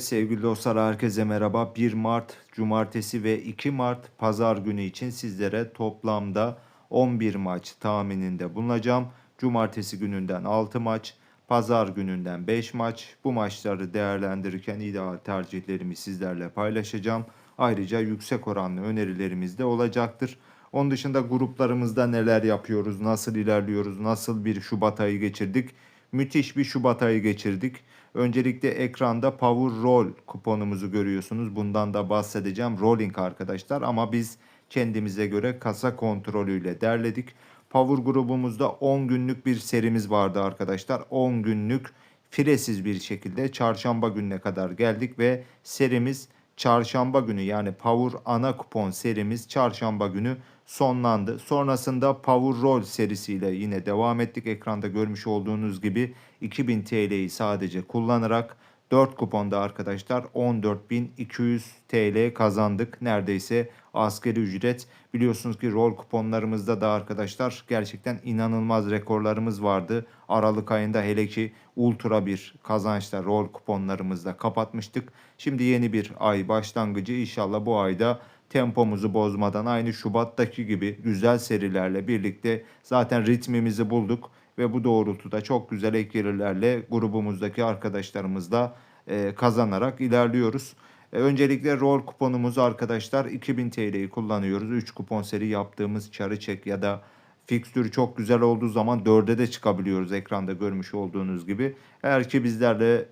Sevgili dostlar herkese merhaba. 1 Mart Cumartesi ve 2 Mart Pazar günü için sizlere toplamda 11 maç tahmininde bulunacağım. Cumartesi gününden 6 maç, Pazar gününden 5 maç. Bu maçları değerlendirirken ideal tercihlerimi sizlerle paylaşacağım. Ayrıca yüksek oranlı önerilerimiz de olacaktır. Onun dışında gruplarımızda neler yapıyoruz, nasıl ilerliyoruz, nasıl bir Şubat ayı geçirdik. Müthiş bir Şubat ayı geçirdik. Öncelikle ekranda Power Roll kuponumuzu görüyorsunuz. Bundan da bahsedeceğim. Rolling arkadaşlar ama biz kendimize göre kasa kontrolüyle derledik. Power grubumuzda 10 günlük bir serimiz vardı arkadaşlar. 10 günlük firesiz bir şekilde çarşamba gününe kadar geldik ve serimiz çarşamba günü yani Power ana kupon serimiz çarşamba günü sonlandı. Sonrasında Power Roll serisiyle yine devam ettik. Ekranda görmüş olduğunuz gibi 2000 TL'yi sadece kullanarak 4 kuponda arkadaşlar 14.200 TL kazandık. Neredeyse asgari ücret. Biliyorsunuz ki rol kuponlarımızda da arkadaşlar gerçekten inanılmaz rekorlarımız vardı. Aralık ayında hele ki ultra bir kazançla rol kuponlarımızda kapatmıştık. Şimdi yeni bir ay başlangıcı inşallah bu ayda tempomuzu bozmadan aynı Şubat'taki gibi güzel serilerle birlikte zaten ritmimizi bulduk ve bu doğrultuda çok güzel ek gelirlerle grubumuzdaki arkadaşlarımızla e, kazanarak ilerliyoruz. E, öncelikle rol kuponumuzu arkadaşlar 2000 TL'yi kullanıyoruz. 3 kupon seri yaptığımız çarı çek ya da fikstür çok güzel olduğu zaman 4'e de çıkabiliyoruz ekranda görmüş olduğunuz gibi. Eğer ki bizlerle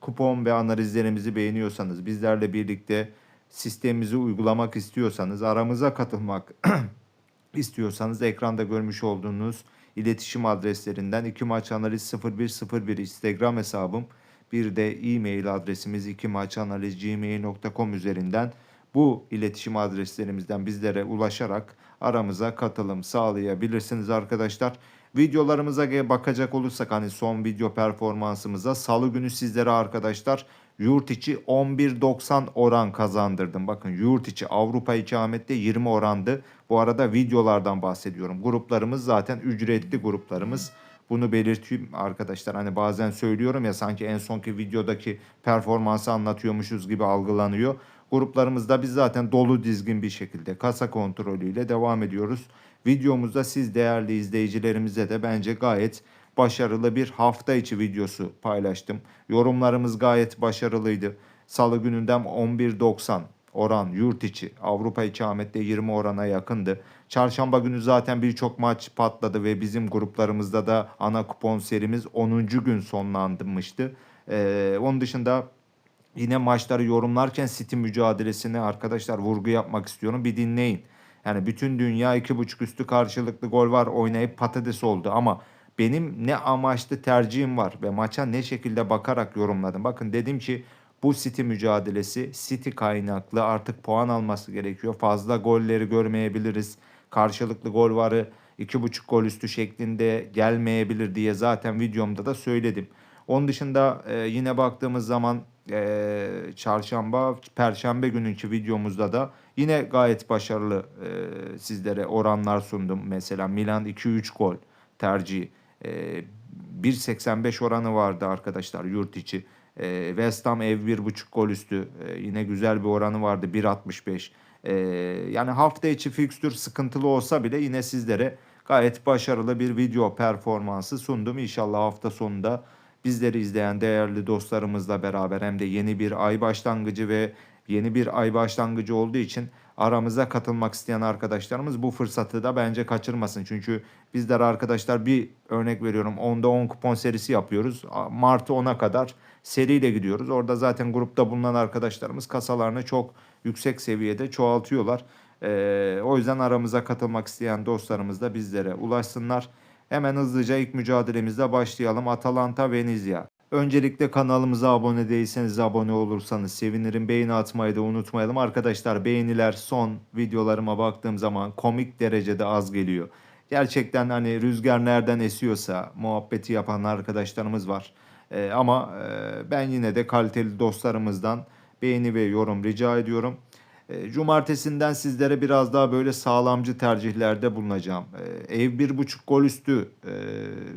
kupon ve analizlerimizi beğeniyorsanız, bizlerle birlikte sistemimizi uygulamak istiyorsanız, aramıza katılmak istiyorsanız ekranda görmüş olduğunuz iletişim adreslerinden iki maç analiz 0101 Instagram hesabım bir de e-mail adresimiz iki maç analiz gmail.com üzerinden bu iletişim adreslerimizden bizlere ulaşarak aramıza katılım sağlayabilirsiniz arkadaşlar. Videolarımıza bakacak olursak hani son video performansımıza salı günü sizlere arkadaşlar yurt içi 11.90 oran kazandırdım. Bakın yurt içi Avrupa ikamette 20 orandı. Bu arada videolardan bahsediyorum. Gruplarımız zaten ücretli gruplarımız. Bunu belirteyim arkadaşlar. Hani bazen söylüyorum ya sanki en sonki videodaki performansı anlatıyormuşuz gibi algılanıyor. Gruplarımızda biz zaten dolu dizgin bir şekilde kasa kontrolüyle devam ediyoruz. Videomuzda siz değerli izleyicilerimize de bence gayet başarılı bir hafta içi videosu paylaştım. Yorumlarımız gayet başarılıydı. Salı gününden 11.90 oran yurt içi Avrupa ikamette 20 orana yakındı. Çarşamba günü zaten birçok maç patladı ve bizim gruplarımızda da ana kupon serimiz 10. gün sonlanmıştı. Ee, onun dışında yine maçları yorumlarken City mücadelesine arkadaşlar vurgu yapmak istiyorum. Bir dinleyin. Yani bütün dünya 2.5 üstü karşılıklı gol var oynayıp patates oldu ama benim ne amaçlı tercihim var ve maça ne şekilde bakarak yorumladım. Bakın dedim ki bu City mücadelesi City kaynaklı artık puan alması gerekiyor. Fazla golleri görmeyebiliriz. Karşılıklı gol varı 2.5 gol üstü şeklinde gelmeyebilir diye zaten videomda da söyledim. Onun dışında e, yine baktığımız zaman e, çarşamba, perşembe gününkü videomuzda da yine gayet başarılı e, sizlere oranlar sundum. Mesela Milan 2-3 gol tercihi. E, 1.85 oranı vardı arkadaşlar yurt içi. E, West Ham ev 1.5 gol üstü. E, yine güzel bir oranı vardı 1.65. E, yani hafta içi fikstür sıkıntılı olsa bile yine sizlere gayet başarılı bir video performansı sundum. İnşallah hafta sonunda bizleri izleyen değerli dostlarımızla beraber hem de yeni bir ay başlangıcı ve yeni bir ay başlangıcı olduğu için aramıza katılmak isteyen arkadaşlarımız bu fırsatı da bence kaçırmasın. Çünkü bizler arkadaşlar bir örnek veriyorum 10'da 10 kupon serisi yapıyoruz. Mart'ı 10'a kadar seriyle gidiyoruz. Orada zaten grupta bulunan arkadaşlarımız kasalarını çok yüksek seviyede çoğaltıyorlar. Ee, o yüzden aramıza katılmak isteyen dostlarımız da bizlere ulaşsınlar. Hemen hızlıca ilk mücadelemizle başlayalım. Atalanta Venezia. Öncelikle kanalımıza abone değilseniz abone olursanız sevinirim. Beğeni atmayı da unutmayalım. Arkadaşlar beğeniler son videolarıma baktığım zaman komik derecede az geliyor. Gerçekten hani rüzgar nereden esiyorsa muhabbeti yapan arkadaşlarımız var. Ee, ama e, ben yine de kaliteli dostlarımızdan beğeni ve yorum rica ediyorum. E, cumartesinden sizlere biraz daha böyle sağlamcı tercihlerde bulunacağım. E, ev bir buçuk gol üstü e,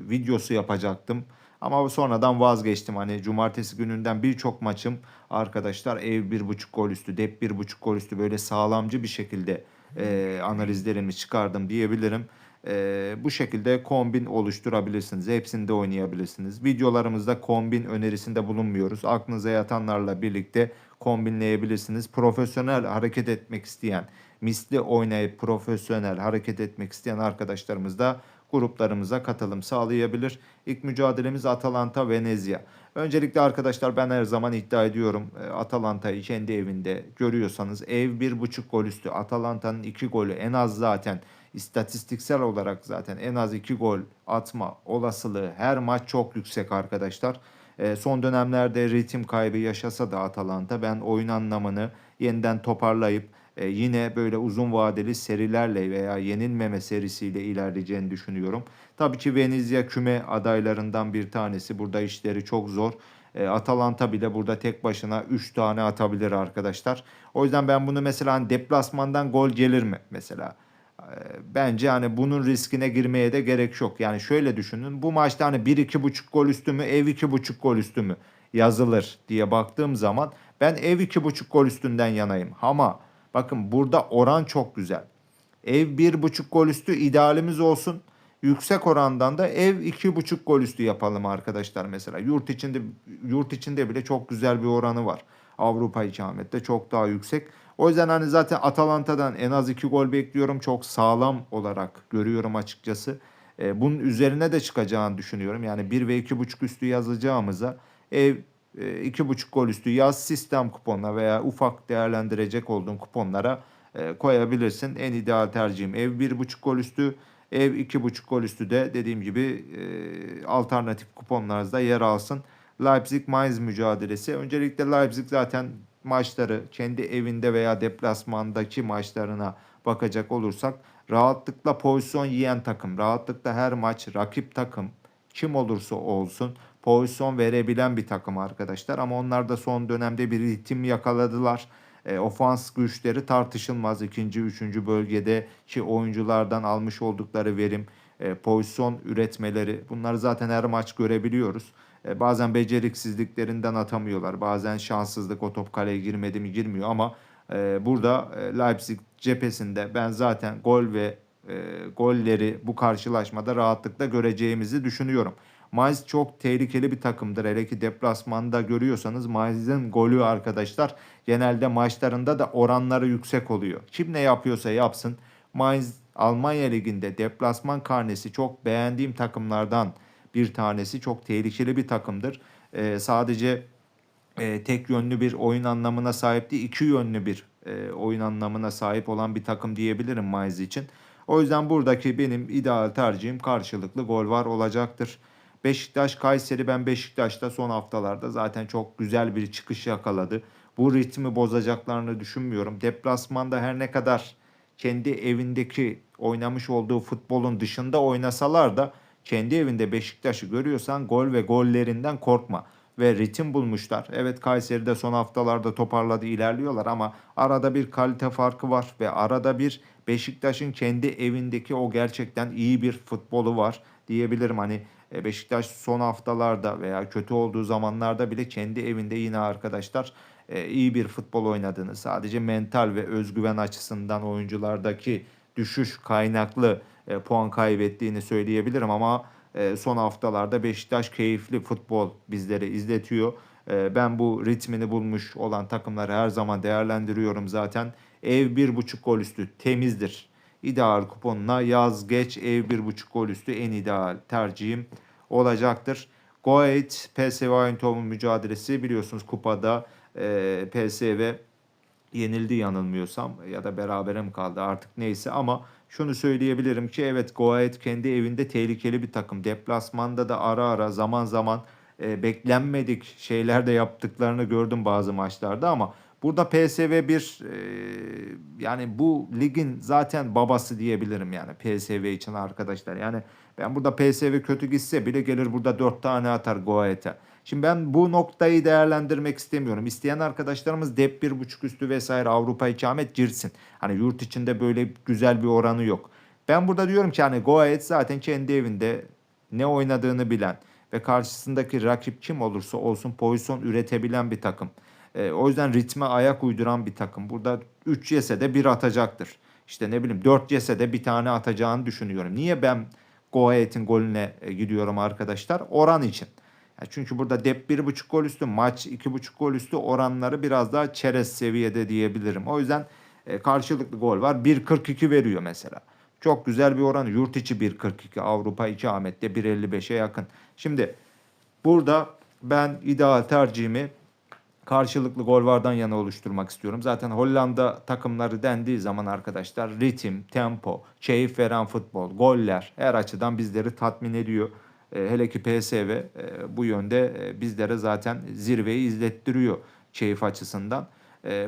videosu yapacaktım. Ama sonradan vazgeçtim. Hani cumartesi gününden birçok maçım arkadaşlar ev 1.5 gol üstü, dep 1.5 gol üstü böyle sağlamcı bir şekilde e, analizlerimi çıkardım diyebilirim. E, bu şekilde kombin oluşturabilirsiniz. Hepsinde oynayabilirsiniz. Videolarımızda kombin önerisinde bulunmuyoruz. Aklınıza yatanlarla birlikte kombinleyebilirsiniz. Profesyonel hareket etmek isteyen, misli oynayıp profesyonel hareket etmek isteyen arkadaşlarımız da gruplarımıza katılım sağlayabilir. İlk mücadelemiz Atalanta Venezia. Öncelikle arkadaşlar ben her zaman iddia ediyorum e, Atalanta'yı kendi evinde görüyorsanız ev 1.5 gol üstü. Atalanta'nın 2 golü en az zaten istatistiksel olarak zaten en az 2 gol atma olasılığı her maç çok yüksek arkadaşlar. E, son dönemlerde ritim kaybı yaşasa da Atalanta ben oyun anlamını yeniden toparlayıp e, yine böyle uzun vadeli serilerle veya yenilmeme serisiyle ilerleyeceğini düşünüyorum. Tabii ki Venezia küme adaylarından bir tanesi. Burada işleri çok zor. E, Atalanta bile burada tek başına 3 tane atabilir arkadaşlar. O yüzden ben bunu mesela hani deplasmandan gol gelir mi mesela? E, Bence hani bunun riskine girmeye de gerek yok. Yani şöyle düşünün. Bu maçta hani 1-2,5 gol üstü mü, ev 2,5 gol üstü mü yazılır diye baktığım zaman ben ev 2,5 gol üstünden yanayım. Ama bakın burada oran çok güzel. Ev 1,5 gol üstü idealimiz olsun. Yüksek orandan da ev 2,5 gol üstü yapalım arkadaşlar mesela. Yurt içinde yurt içinde bile çok güzel bir oranı var. Avrupa ikamette çok daha yüksek. O yüzden hani zaten Atalanta'dan en az 2 gol bekliyorum. Çok sağlam olarak görüyorum açıkçası. E, bunun üzerine de çıkacağını düşünüyorum. Yani 1 ve 2,5 üstü yazacağımıza ev e, 2,5 gol üstü yaz sistem kuponuna veya ufak değerlendirecek olduğun kuponlara e, koyabilirsin. En ideal tercihim ev 1,5 gol üstü. Ev 2,5 gol üstü de dediğim gibi e, alternatif kuponlarınızda yer alsın. Leipzig-Mainz mücadelesi. Öncelikle Leipzig zaten maçları kendi evinde veya deplasmandaki maçlarına bakacak olursak rahatlıkla pozisyon yiyen takım, rahatlıkla her maç rakip takım kim olursa olsun pozisyon verebilen bir takım arkadaşlar. Ama onlar da son dönemde bir ritim yakaladılar. E, ofans güçleri tartışılmaz. ikinci, üçüncü bölgedeki oyunculardan almış oldukları verim, e, pozisyon üretmeleri bunları zaten her maç görebiliyoruz. E, bazen beceriksizliklerinden atamıyorlar. Bazen şanssızlık o top kaleye girmedi mi girmiyor ama e, burada e, Leipzig cephesinde ben zaten gol ve e, golleri bu karşılaşmada rahatlıkla göreceğimizi düşünüyorum. Mainz çok tehlikeli bir takımdır. Hele ki deplasmanda görüyorsanız Mainz'in golü arkadaşlar genelde maçlarında da oranları yüksek oluyor. Kim ne yapıyorsa yapsın. Mainz Almanya Ligi'nde deplasman karnesi çok beğendiğim takımlardan bir tanesi. Çok tehlikeli bir takımdır. Ee, sadece e, tek yönlü bir oyun anlamına sahip değil, iki yönlü bir e, oyun anlamına sahip olan bir takım diyebilirim Mainz için. O yüzden buradaki benim ideal tercihim karşılıklı gol var olacaktır. Beşiktaş Kayseri ben Beşiktaş'ta son haftalarda zaten çok güzel bir çıkış yakaladı. Bu ritmi bozacaklarını düşünmüyorum. Deplasmanda her ne kadar kendi evindeki oynamış olduğu futbolun dışında oynasalar da kendi evinde Beşiktaş'ı görüyorsan gol ve gollerinden korkma ve ritim bulmuşlar. Evet Kayseri'de son haftalarda toparladı ilerliyorlar ama arada bir kalite farkı var ve arada bir Beşiktaş'ın kendi evindeki o gerçekten iyi bir futbolu var diyebilirim. Hani Beşiktaş son haftalarda veya kötü olduğu zamanlarda bile kendi evinde yine arkadaşlar e, iyi bir futbol oynadığını sadece mental ve özgüven açısından oyunculardaki düşüş kaynaklı e, puan kaybettiğini söyleyebilirim ama son haftalarda Beşiktaş keyifli futbol bizlere izletiyor. Ben bu ritmini bulmuş olan takımları her zaman değerlendiriyorum zaten. Ev bir buçuk gol üstü temizdir ideal kuponuna yaz geç ev 1.5 gol üstü en ideal tercihim olacaktır. Go Ahead PSV Eindhoven mücadelesi biliyorsunuz kupada e, PSV yenildi yanılmıyorsam ya da berabere mi kaldı artık neyse ama şunu söyleyebilirim ki evet Go Ahead kendi evinde tehlikeli bir takım. Deplasmanda da ara ara zaman zaman e, beklenmedik şeyler de yaptıklarını gördüm bazı maçlarda ama Burada PSV bir e, yani bu ligin zaten babası diyebilirim yani PSV için arkadaşlar. Yani ben burada PSV kötü gitse bile gelir burada 4 tane atar Goethe. Şimdi ben bu noktayı değerlendirmek istemiyorum. İsteyen arkadaşlarımız dep 1.5 üstü vesaire Avrupa ikamet girsin. Hani yurt içinde böyle güzel bir oranı yok. Ben burada diyorum ki hani Goethe zaten kendi evinde ne oynadığını bilen ve karşısındaki rakip kim olursa olsun pozisyon üretebilen bir takım. E, o yüzden ritme ayak uyduran bir takım. Burada 3 yese de 1 atacaktır. İşte ne bileyim 4 yese de bir tane atacağını düşünüyorum. Niye ben Go Ahead'in golüne e, gidiyorum arkadaşlar? Oran için. Çünkü burada dep 1.5 gol üstü, maç 2.5 gol üstü oranları biraz daha çerez seviyede diyebilirim. O yüzden e, karşılıklı gol var. 1.42 veriyor mesela. Çok güzel bir oran. Yurt içi 1.42, Avrupa 2 Ahmet'te 1.55'e yakın. Şimdi burada ben ideal tercihimi karşılıklı gol vardan yana oluşturmak istiyorum. Zaten Hollanda takımları dendiği zaman arkadaşlar ritim, tempo, keyif veren futbol, goller her açıdan bizleri tatmin ediyor. E, hele ki PSV e, bu yönde e, bizlere zaten zirveyi izlettiriyor keyif açısından.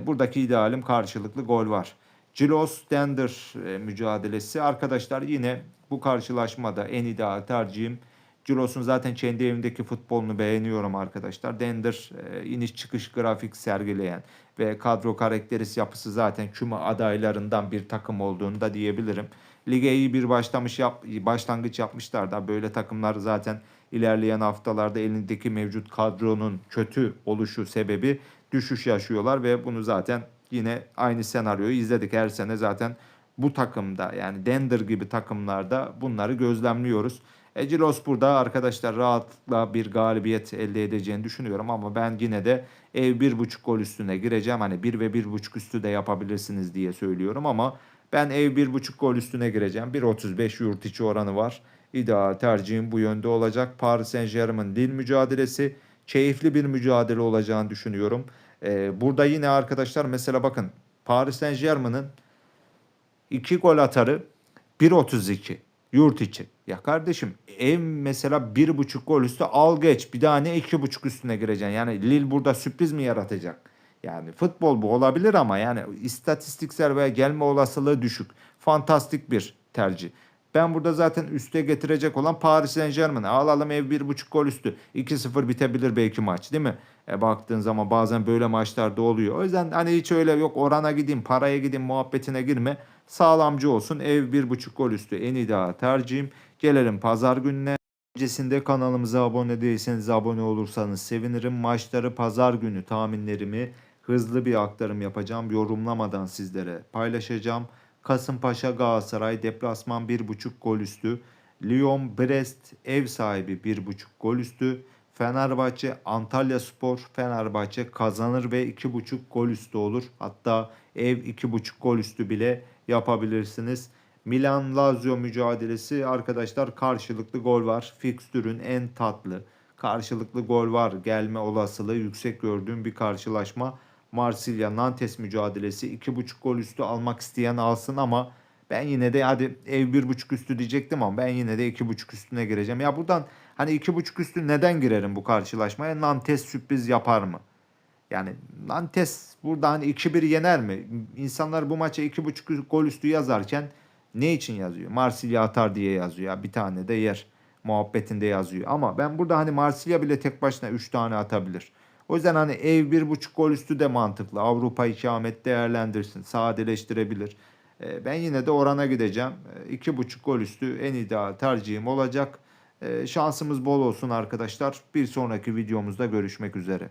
Buradaki idealim karşılıklı gol var. Cilos Dender mücadelesi arkadaşlar yine bu karşılaşmada en ideal tercihim Cilos'un zaten kendi evindeki futbolunu beğeniyorum arkadaşlar. Dender e, iniş çıkış grafik sergileyen ve kadro karakteris yapısı zaten küme adaylarından bir takım olduğunu da diyebilirim. Lige iyi bir başlamış yap, başlangıç yapmışlar da böyle takımlar zaten ilerleyen haftalarda elindeki mevcut kadronun kötü oluşu sebebi düşüş yaşıyorlar ve bunu zaten yine aynı senaryoyu izledik her sene zaten bu takımda yani Dender gibi takımlarda bunları gözlemliyoruz. Ecilos burada arkadaşlar rahatlıkla bir galibiyet elde edeceğini düşünüyorum ama ben yine de ev 1.5 gol üstüne gireceğim. Hani 1 ve 1.5 üstü de yapabilirsiniz diye söylüyorum ama ben ev 1.5 gol üstüne gireceğim. 1.35 yurt içi oranı var. İdeal tercihim bu yönde olacak. Paris Saint Germain dil mücadelesi keyifli bir mücadele olacağını düşünüyorum. Ee, burada yine arkadaşlar mesela bakın Paris Saint Germain'in 2 gol atarı 1.32 yurt içi. Ya kardeşim ev mesela bir buçuk gol üstü al geç. Bir daha ne iki buçuk üstüne gireceksin. Yani Lille burada sürpriz mi yaratacak? Yani futbol bu olabilir ama yani istatistiksel veya gelme olasılığı düşük. Fantastik bir tercih. Ben burada zaten üste getirecek olan Paris Saint Germain. Alalım ev bir buçuk gol üstü. 2-0 bitebilir belki maç değil mi? E baktığın zaman bazen böyle maçlarda oluyor. O yüzden hani hiç öyle yok orana gideyim paraya gideyim muhabbetine girme. Sağlamcı olsun ev bir buçuk gol üstü en ideal tercihim. Gelelim pazar gününe. Öncesinde kanalımıza abone değilseniz abone olursanız sevinirim. Maçları pazar günü tahminlerimi hızlı bir aktarım yapacağım. Yorumlamadan sizlere paylaşacağım. Kasımpaşa Galatasaray deplasman 1.5 gol üstü. Lyon Brest ev sahibi 1.5 gol üstü. Fenerbahçe Antalya Spor Fenerbahçe kazanır ve 2.5 gol üstü olur. Hatta ev 2.5 gol üstü bile yapabilirsiniz. Milan Lazio mücadelesi arkadaşlar karşılıklı gol var. Fikstürün en tatlı karşılıklı gol var. Gelme olasılığı yüksek gördüğüm bir karşılaşma. Marsilya Nantes mücadelesi 2.5 gol üstü almak isteyen alsın ama ben yine de hadi ev 1.5 üstü diyecektim ama ben yine de 2.5 üstüne gireceğim. Ya buradan hani 2.5 üstü neden girerim bu karşılaşmaya? Nantes sürpriz yapar mı? Yani Nantes burada hani 2-1 yener mi? İnsanlar bu maça 2.5 gol üstü yazarken ne için yazıyor? Marsilya atar diye yazıyor. Ya bir tane de yer muhabbetinde yazıyor. Ama ben burada hani Marsilya bile tek başına 3 tane atabilir. O yüzden hani ev 1.5 gol üstü de mantıklı. Avrupa ikamet değerlendirsin. Sadeleştirebilir. Ee, ben yine de orana gideceğim. 2.5 gol üstü en ideal tercihim olacak. Ee, şansımız bol olsun arkadaşlar. Bir sonraki videomuzda görüşmek üzere.